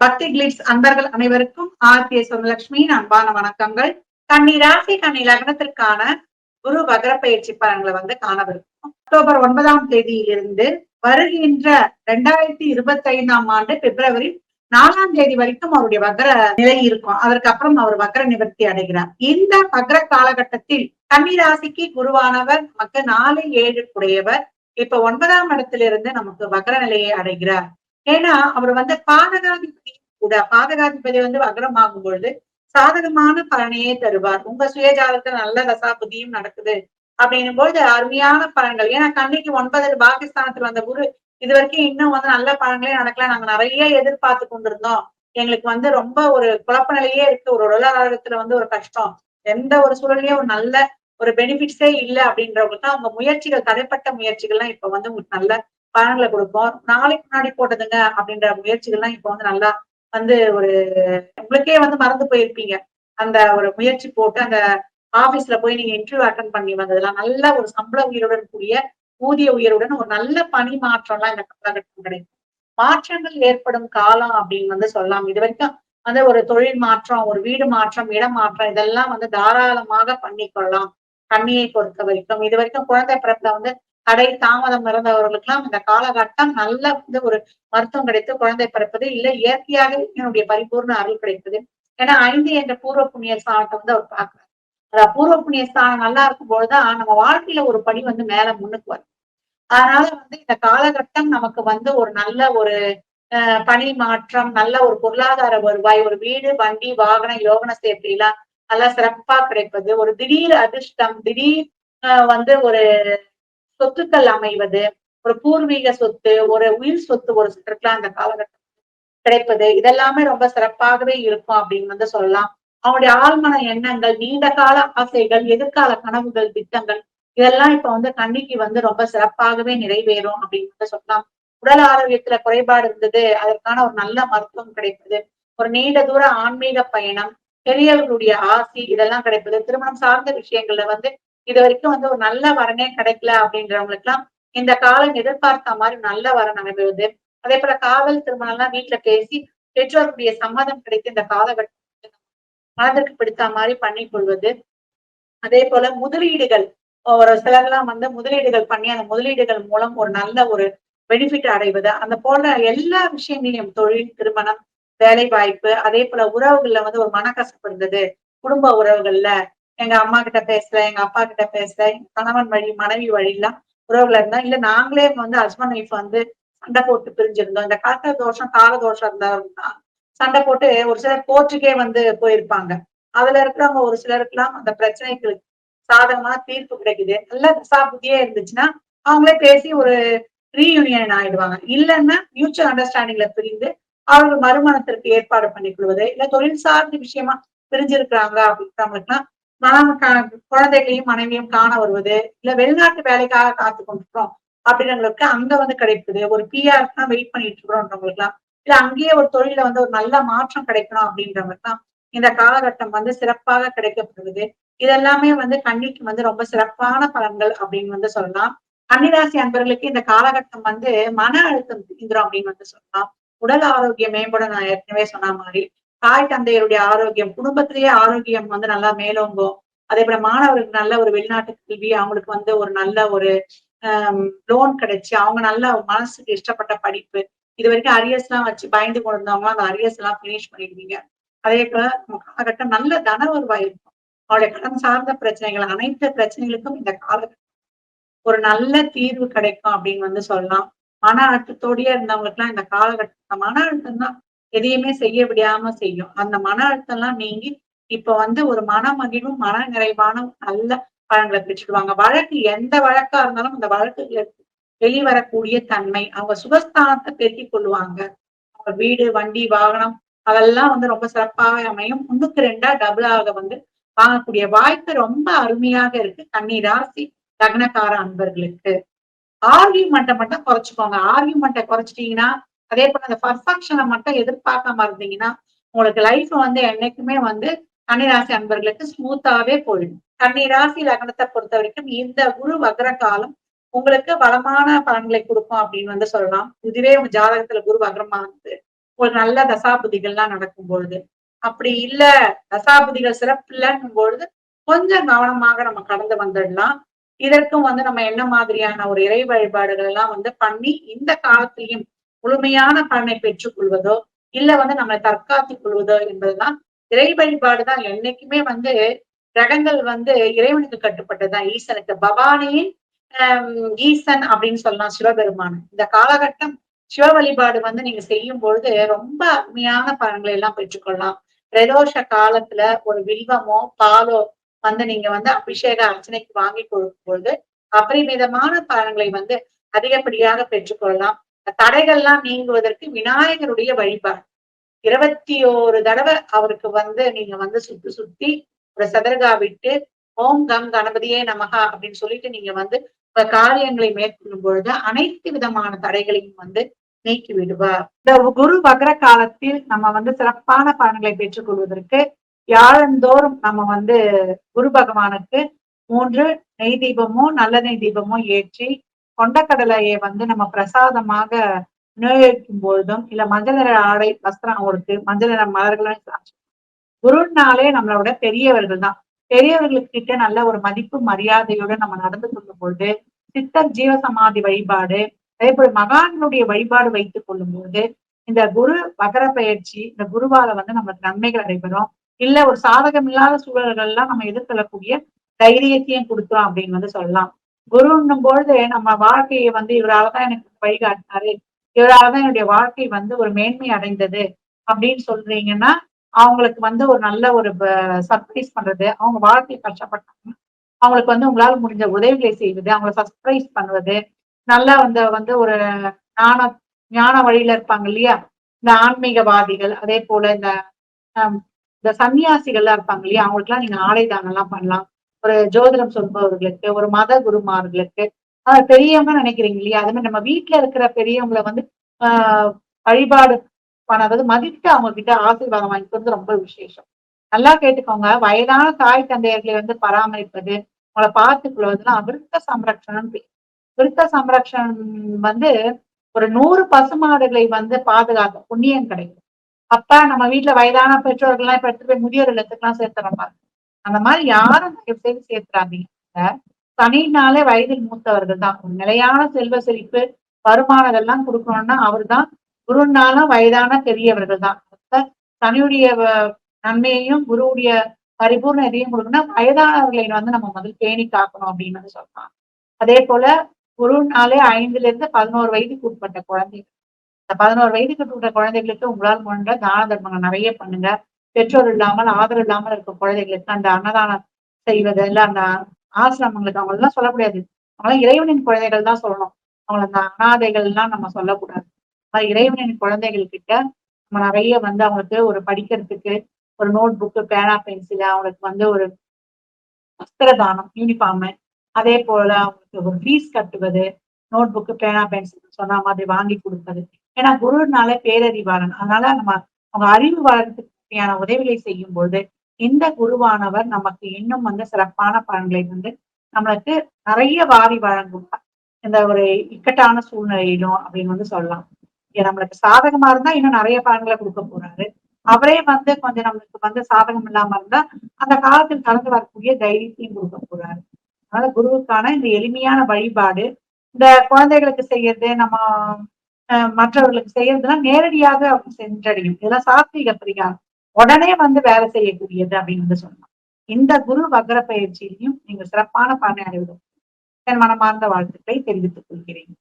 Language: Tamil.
பக்தி கிளிட்ஸ் அன்பர்கள் அனைவருக்கும் ஆர்த்திய சுவலட்சுமியின் அன்பான வணக்கங்கள். கன்னி ராசி கன்னி லக்னத்திற்கான குரு வகர பயிற்சி பலன்களை வந்து காணவிருக்கும் அக்டோபர் ஒன்பதாம் தேதியிலிருந்து வருகின்ற இரண்டாயிரத்தி இருபத்தி ஐந்தாம் ஆண்டு பிப்ரவரி நாலாம் தேதி வரைக்கும் அவருடைய வக்ர நிலை இருக்கும். அதற்கு அப்புறம் அவர் வக்ர நிவர்த்தி அடைகிறார். இந்த வக்ர காலகட்டத்தில் கன்னி ராசிக்கு குருவானவர் நமக்கு நாலு ஏழு உடையவர் இப்ப ஒன்பதாம் இடத்திலிருந்து நமக்கு வக்ர நிலையை அடைகிறார். ஏன்னா அவர் வந்து பாதகாதிபதி கூட பாதகாதிபதி வந்து வக்ரமாகும் பொழுது சாதகமான பலனையே தருவார். உங்க சுயஜாதத்துல நல்ல ரசாபுதியும் நடக்குது அப்படின்னும் பொழுது அருமையான பலன்கள். ஏன்னா கண்ணிக்கு ஒன்பது பாகிஸ்தானத்துல வந்த குரு இது வரைக்கும் இன்னும் வந்து நல்ல பலன்களே நடக்கல. நாங்க நிறைய எதிர்பார்த்து கொண்டிருந்தோம். எங்களுக்கு வந்து ரொம்ப ஒரு குழப்ப நிலையே இருக்கு. ஒரு உலகத்துல வந்து ஒரு கஷ்டம். எந்த ஒரு சூழலையும் ஒரு நல்ல ஒரு பெனிஃபிட்ஸே இல்லை அப்படின்றவங்களுக்கு தான் அவங்க முயற்சிகள் தடைப்பட்ட முயற்சிகள்லாம் இப்ப வந்து உங்களுக்கு நல்ல பலன்களை கொடுப்போம். நாளைக்கு முன்னாடி போட்டதுங்க அப்படின்ற முயற்சிகள்லாம் இப்ப வந்து நல்லா வந்து ஒரு உங்களுக்கே வந்து மறந்து போயிருப்பீங்க. அந்த ஒரு முயற்சி போட்டு அந்த ஆபீஸ்ல போய் நீங்க இன்டர்வியூ அட்டன் பண்ணி வந்ததெல்லாம். நல்ல ஒரு சம்பள உயிருடன் கூடிய ஊதிய உயருடன் ஒரு நல்ல பணி மாற்றம்லாம் இந்த காலகட்டம் கிடைக்கும் மாற்றங்கள் ஏற்படும் காலம் அப்படின்னு வந்து சொல்லலாம் இது வரைக்கும் வந்து ஒரு தொழில் மாற்றம் ஒரு வீடு மாற்றம் இடம் மாற்றம் இதெல்லாம் வந்து தாராளமாக பண்ணிக்கொள்ளலாம். கண்ணியை பொறுத்த வரைக்கும். இது வரைக்கும் குழந்தை பிறப்புல வந்து தடை தாமதம் இருந்தவர்களுக்கெல்லாம் இந்த காலகட்டம் நல்ல வந்து ஒரு மருத்துவம் கிடைத்து குழந்தை பிறப்பது இல்ல இயற்கையாக என்னுடைய பரிபூர்ண அருள் கிடைப்பது. ஏன்னா ஐந்து என்ற பூர்வ புண்ணிய ஸ்தானத்தை வந்து அவர் பாக்குறாரு அதாவது பூர்வ புண்ணிய ஸ்தானம் நல்லா இருக்கும் பொழுதுதான் நம்ம வாழ்க்கையில ஒரு படி வந்து மேல முன்னுக்கு வரும். அதனால வந்து இந்த காலகட்டம் நமக்கு வந்து ஒரு நல்ல ஒரு பணி மாற்றம் நல்ல ஒரு பொருளாதார வருவாய் ஒரு வீடு வண்டி வாகன யோகன சேர்த்தி எல்லாம் நல்லா சிறப்பா கிடைப்பது. ஒரு திடீர் அதிர்ஷ்டம் திடீர் வந்து ஒரு சொத்துக்கள் அமைவது ஒரு பூர்வீக சொத்து ஒரு உயிர் சொத்து ஒரு சுற்றுலா அந்த காலகட்டம் கிடைப்பது இதெல்லாமே ரொம்ப சிறப்பாகவே இருக்கும் அப்படின்னு வந்து சொல்லலாம். அவனுடைய ஆழ்மன எண்ணங்கள் நீண்ட கால ஆசைகள் எதிர்கால கனவுகள் திட்டங்கள் இதெல்லாம் இப்ப வந்து கண்ணிக்கு வந்து ரொம்ப சிறப்பாகவே நிறைவேறும் அப்படின்னு வந்து சொல்லலாம். உடல் ஆரோக்கியத்துல குறைபாடு இருந்தது அதற்கான ஒரு நல்ல மருத்துவம் கிடைப்பது ஒரு நீண்ட தூர ஆன்மீக பயணம் பெரியவர்களுடைய ஆசி இதெல்லாம் கிடைப்பது திருமணம் சார்ந்த விஷயங்கள்ல வந்து இது வரைக்கும் வந்து ஒரு நல்ல வரனே கிடைக்கல அப்படின்றவங்களுக்கு எல்லாம் இந்த காலம் எதிர்பார்த்த மாதிரி நல்ல வரன் அமைவது அதே போல காதல் திருமணம் எல்லாம் வீட்டுல பேசி பெற்றோருடைய சம்மதம் கிடைத்து இந்த காலகட்டத்தில் மனதிற்கு பிடித்த மாதிரி பண்ணி கொள்வது. அதே போல முதலீடுகள் ஒரு சிலர்லாம் வந்து முதலீடுகள் பண்ணி அந்த முதலீடுகள் மூலம் ஒரு நல்ல ஒரு பெனிஃபிட் அடைவது அந்த போல எல்லா விஷயங்களையும் தொழில் திருமணம் வேலை வாய்ப்பு அதே போல உறவுகள்ல வந்து ஒரு மனக்கசப்பு இருந்தது. குடும்ப உறவுகள்ல எங்க அம்மா கிட்ட பேசல எங்க அப்பா கிட்ட பேசல எங்க கணவன் வழி மனைவி வழியெல்லாம் உறவுல இருந்தா இல்ல நாங்களே வந்து ஹஸ்பண்ட் ஒய்ஃப் வந்து சண்டை போட்டு பிரிஞ்சிருந்தோம். இந்த காக்க தோஷம் கால தோஷம் இருந்தா சண்டை போட்டு ஒரு சிலர் கோர்ட்டுக்கே வந்து போயிருப்பாங்க. அதுல இருக்கிறவங்க ஒரு சிலருக்குலாம் அந்த பிரச்சனைகளுக்கு சாதகமான தீர்ப்பு கிடைக்குது. நல்ல தசா புத்தியே இருந்துச்சுன்னா அவங்களே பேசி ஒரு ரீயூனியன் ஆயிடுவாங்க. இல்லைன்னா மியூச்சுவல் அண்டர்ஸ்டாண்டிங்ல பிரிந்து அவர்கள் மறுமணத்திற்கு ஏற்பாடு பண்ணி கொள்வது இல்ல தொழில் சார்ந்த விஷயமா பிரிஞ்சிருக்கிறாங்க அப்படின்றவங்களுக்குலாம் மனம் குழந்தைகளையும் மனைவியும் காண வருவது இல்ல வெளிநாட்டு வேலைக்காக காத்து கொண்டிருக்கிறோம் அப்படின்றவங்களுக்கு அங்க வந்து கிடைக்குது. ஒரு பிஆர் தான் வெயிட் பண்ணிட்டு இருக்கிறோம்ன்றவங்களுக்கு எல்லாம் இல்ல அங்கேயே ஒரு தொழில வந்து ஒரு நல்ல மாற்றம் கிடைக்கணும் அப்படின்றவங்களுக்கு தான் இந்த காலகட்டம் வந்து சிறப்பாக கிடைக்கப்படுவது. இதெல்லாமே வந்து கண்ணிக்கு வந்து ரொம்ப சிறப்பான பலன்கள் அப்படின்னு வந்து சொல்லலாம். கன்னிராசி அன்பர்களுக்கு இந்த காலகட்டம் வந்து மன அழுத்தம் தீந்துரும் அப்படின்னு வந்து சொல்லலாம். உடல் ஆரோக்கியம் மேம்பட நான் ஏற்கனவே சொன்ன மாதிரி. தாய் தந்தையருடைய ஆரோக்கியம் குடும்பத்திலேயே ஆரோக்கியம் வந்து நல்லா மேலோங்கும். அதே போல மாணவர்களுக்கு நல்ல ஒரு வெளிநாட்டு கல்வி அவங்களுக்கு வந்து ஒரு நல்ல ஒரு லோன் கிடைச்சு அவங்க நல்ல மனசுக்கு இஷ்டப்பட்ட படிப்பு. இது வரைக்கும் அரியர்ஸ் எல்லாம் வச்சு பயந்து கொண்டிருந்தவங்க அந்த அரியர்ஸ் எல்லாம் பினிஷ் பண்ணிடுவீங்க. அதே போல காலகட்டம் நல்ல தன வருவாய் இருக்கும். அவருடைய கடன் சார்ந்த பிரச்சனைகள் அனைத்து பிரச்சனைகளுக்கும் இந்த காலகட்டம் ஒரு நல்ல தீர்வு கிடைக்கும் அப்படின்னு வந்து சொல்லலாம். மன அழுத்தத்தோடயே இருந்தவங்களுக்கு எல்லாம் இந்த காலகட்டம் மன அழுத்தம் தான் எதையுமே செய்ய விடாம செய்யும். அந்த மன அழுத்தம் எல்லாம் நீங்கி இப்ப வந்து ஒரு மன மகிழ்வும் மன நிறைவான நல்ல பழங்களை பெற்றுடுவாங்க வழக்கு எந்த வழக்கா இருந்தாலும் அந்த வழக்கு வெளிவரக்கூடிய தன்மை அவங்க சுகஸ்தானத்தை பெருக்கிக் கொள்ளுவாங்க. அவங்க வீடு வண்டி வாகனம் அதெல்லாம் வந்து ரொம்ப சிறப்பாக அமையும். முன்னுக்கு ரெண்டா டபுளாக வந்து வாங்கக்கூடிய வாய்ப்பு ரொம்ப அருமையாக இருக்கு. கன்னி ராசி லக்னக்கார அன்பர்களுக்கு. ஆர்கியூமெண்ட்டை மட்டும் குறைச்சிக்கோங்க. ஆர்கியூமெண்ட்டை குறைச்சிட்டீங்கன்னா அதே போல அந்த பர்ஃபெக்ஷனை மட்டும் எதிர்பார்க்காம இருந்தீங்கன்னா உங்களுக்கு லைஃப் வந்து என்னைக்குமே வந்து கன்னிராசி அன்பர்களுக்கு ஸ்மூத்தாவே போயிடும். கன்னிராசி லக்னத்தை பொறுத்த வரைக்கும் இந்த குரு வக்ர காலம் உங்களுக்கு வளமான பலன்களை கொடுக்கும் அப்படின்னு வந்து சொல்லலாம். இதுவே உங்க ஜாதகத்துல குரு வக்ரமா வந்து ஒரு நல்ல தசாபுதிகள்லாம் நடக்கும் பொழுது அப்படி இல்ல தசாபுதிகள் சிறப்பு பொழுது கொஞ்சம் கவனமாக நம்ம கடந்து வந்துடலாம். இதற்கும் வந்து நம்ம என்ன மாதிரியான ஒரு இறை வழிபாடுகள் எல்லாம் வந்து பண்ணி இந்த காலத்திலையும் முழுமையான பலனை பெற்றுக் கொள்வதோ இல்ல வந்து நம்மளை தற்காத்துக் கொள்வதோ என்பதுதான் இறை வழிபாடு தான் என்னைக்குமே வந்து கிரகங்கள் வந்து இறைவனுக்கு கட்டுப்பட்டதுதான். ஈசனுக்கு. பவானியின் ஆஹ் ஈசன் அப்படின்னு சொல்லலாம் சிவபெருமான். இந்த காலகட்டம் சிவ வழிபாடு வந்து நீங்க செய்யும் பொழுது ரொம்ப அருமையான பலன்களை எல்லாம் பெற்றுக்கொள்ளலாம் பிரதோஷ காலத்துல ஒரு வில்வமோ பாலோ வந்து நீங்க வந்து அபிஷேக அர்ச்சனைக்கு வாங்கி கொடுக்கும் பொழுது அபரிமிதமான பலன்களை வந்து அதிகப்படியாக பெற்றுக்கொள்ளலாம் தடைகள்லாம் நீங்குவதற்கு விநாயகருடைய வழிபாடு. இருபத்தி ஓரு தடவை அவருக்கு வந்து நீங்க வந்து சுத்தி சுத்தி ஒரு சதர்கா விட்டு ஓம் கம் கணபதியே நமகா அப்படின்னு சொல்லிட்டு நீங்க வந்து உங்க காரியங்களை மேற்கொள்ளும் பொழுது அனைத்து விதமான தடைகளையும் வந்து நீக்கி விடுவார். இந்த குரு வக்ர காலத்தில் நம்ம வந்து சிறப்பான பலன்களை பெற்றுக் கொள்வதற்கு யாழந்தோறும் நம்ம வந்து குரு பகவானுக்கு மூன்று நெய் தீபமோ நல்ல நெய் தீபமோ ஏற்றி கொண்டக்கடலையை வந்து நம்ம பிரசாதமாக விநியோகிக்கும் பொழுதும் இல்ல மஞ்சள் நிற ஆடை வஸ்திரம் அவருக்கு மஞ்சள் நிற மலர்களும் சாட்சி. குருனாலே நம்மளோட பெரியவர்கள் தான். பெரியவர்களுக்கிட்ட நல்ல ஒரு மதிப்பு மரியாதையோட நம்ம நடந்து கொள்ளும் பொழுது சித்தர் ஜீவசமாதி வழிபாடு அதே போல மகான்களுடைய வழிபாடு வைத்துக் கொள்ளும் பொழுது இந்த குரு வகர பயிற்சி இந்த குருவால வந்து நமக்கு நன்மைகள் நடைபெறும் இல்ல ஒரு சாதகம் இல்லாத சூழல்கள் எல்லாம் நம்ம எதிர்கொள்ளக்கூடிய தைரியத்தையும் கொடுக்குறோம் அப்படின்னு வந்து சொல்லலாம். குருன்னும் பொழுது நம்ம வாழ்க்கையை வந்து இவராலதான் எனக்கு வழிகாட்டினாரு. இவராலதான் என்னுடைய வாழ்க்கை வந்து ஒரு மேன்மை அடைந்தது அப்படின்னு சொல்றீங்கன்னா அவங்களுக்கு வந்து ஒரு நல்ல ஒரு சர்ப்ரைஸ் பண்றது அவங்க வாழ்க்கை கஷ்டப்பட்டாங்க அவங்களுக்கு வந்து உங்களால முடிஞ்ச உதவிகளை செய்வது அவங்களை சர்ப்ரைஸ் பண்ணுவது நல்லா வந்து வந்து ஒரு ஞான ஞான வழியில இருப்பாங்க இல்லையா? இந்த ஆன்மீகவாதிகள் அதே போல இந்த இந்த சன்னியாசிகள்லாம் இருப்பாங்க இல்லையா? அவங்களுக்குலாம் நீங்க ஆலை தானம் எல்லாம் பண்ணலாம். ஒரு ஜோதிடம் சொல்பவர்களுக்கு ஒரு மத குருமார்களுக்கு ஆஹ் பெரியவங்க நினைக்கிறீங்க இல்லையா? அது மாதிரி நம்ம வீட்டுல இருக்கிற பெரியவங்களை வந்து ஆஹ் வழிபாடு அதாவது மதித்து அவங்க கிட்ட ஆசீர்வாதம் வாங்கிக்கிறது ரொம்ப விசேஷம். நல்லா கேட்டுக்கோங்க. வயதான தாய் தந்தையர்களை வந்து பராமரிப்பது உங்களை பார்த்துக்கொள்வதுலாம் விருத்த சம்ரக்ஷணம் விருத்த சம்ரக்ஷணம் வந்து ஒரு நூறு பசுமாடுகளை வந்து பாதுகாக்க புண்ணியம் கிடைக்கும். அப்ப நம்ம வீட்டுல வயதான பெற்றோர்கள்லாம் இப்ப எடுத்துட்டு போய் முதியோர் இல்லத்துக்கு எல்லாம் சேர்த்துறோம் அந்த மாதிரி யாரும் தயவு செய்து சேர்த்துறாதீங்க தனினாலே வயதில் மூத்தவர்கள் தான். நிலையான செல்வ செழிப்பு வருமானம் இதெல்லாம் கொடுக்கணும்னா அவர் தான் குருனாலும் வயதான பெரியவர்கள் தான். தனியுடைய நன்மையையும் குருவுடைய பரிபூர்ண எதையும் கொடுக்கணும்னா வயதானவர்களை வந்து நம்ம முதல் பேணி காக்கணும் அப்படின்னு வந்து சொல்லலாம் அதே போல குருனாலே ஐந்துல இருந்து பதினோரு வயதுக்கு உட்பட்ட குழந்தைகள். இந்த பதினோரு வயதுக்கு உட்பட்ட குழந்தைகளுக்கு உங்களால் முன்ற தான தர்மங்கள் நிறைய பண்ணுங்க. பெற்றோர் இல்லாமல் ஆதரவு இல்லாமல் இருக்க குழந்தைகளுக்கு அந்த அன்னதானம் செய்வது இல்லை அந்த ஆசிரமங்களுக்கு அவங்க எல்லாம் சொல்லக்கூடாது அவங்களாம் இறைவனின் குழந்தைகள் தான் சொல்லணும். அவங்கள அந்த அனாதைகள்லாம் நம்ம சொல்லக்கூடாது. இறைவனின் குழந்தைகள் கிட்ட நம்ம நிறைய வந்து அவங்களுக்கு ஒரு படிக்கிறதுக்கு ஒரு நோட் புக்கு பேனா பென்சில் அவங்களுக்கு வந்து ஒரு வஸ்திர தானம் யூனிஃபார்ம் அதே போல அவங்களுக்கு ஒரு ஃபீஸ் கட்டுவது நோட் புக்கு பேனா பென்சில் சொன்ன மாதிரி வாங்கி கொடுப்பது. ஏன்னா குருனால பேரறிவாளன். அதனால நம்ம அவங்க அறிவு வளர்த்துக்கான உதவிகளை செய்யும் பொழுது இந்த குருவானவர் நமக்கு இன்னும் வந்து சிறப்பான பலன்களை வந்து நம்மளுக்கு நிறைய வாரி வழங்கும். இந்த ஒரு இக்கட்டான சூழ்நிலையிலும் அப்படின்னு வந்து சொல்லலாம். நம்மளுக்கு சாதகமா இருந்தா இன்னும் நிறைய பலன்களை கொடுக்க போறாரு. அவரே வந்து கொஞ்சம் நம்மளுக்கு வந்து சாதகம் இல்லாம இருந்தா அந்த காலத்தில் கலந்து வரக்கூடிய தைரியத்தையும் கொடுக்க போறாரு. அதனால குருவுக்கான இந்த எளிமையான வழிபாடு இந்த குழந்தைகளுக்கு செய்யறது நம்ம மற்றவர்களுக்கு செய்யறதுலாம் நேரடியாக சென்றடையும். இதெல்லாம் சாத்வீக பரிகாரம் உடனே வந்து வேலை செய்யக்கூடியது அப்படின்னு வந்து சொன்னான் இந்த குரு வக்ர பயிற்சியிலையும் நீங்க சிறப்பான பலனை அடைவதற்கு என் மனமார்ந்த வாழ்த்துக்களை தெரிவித்துக் கொள்கிறேன்.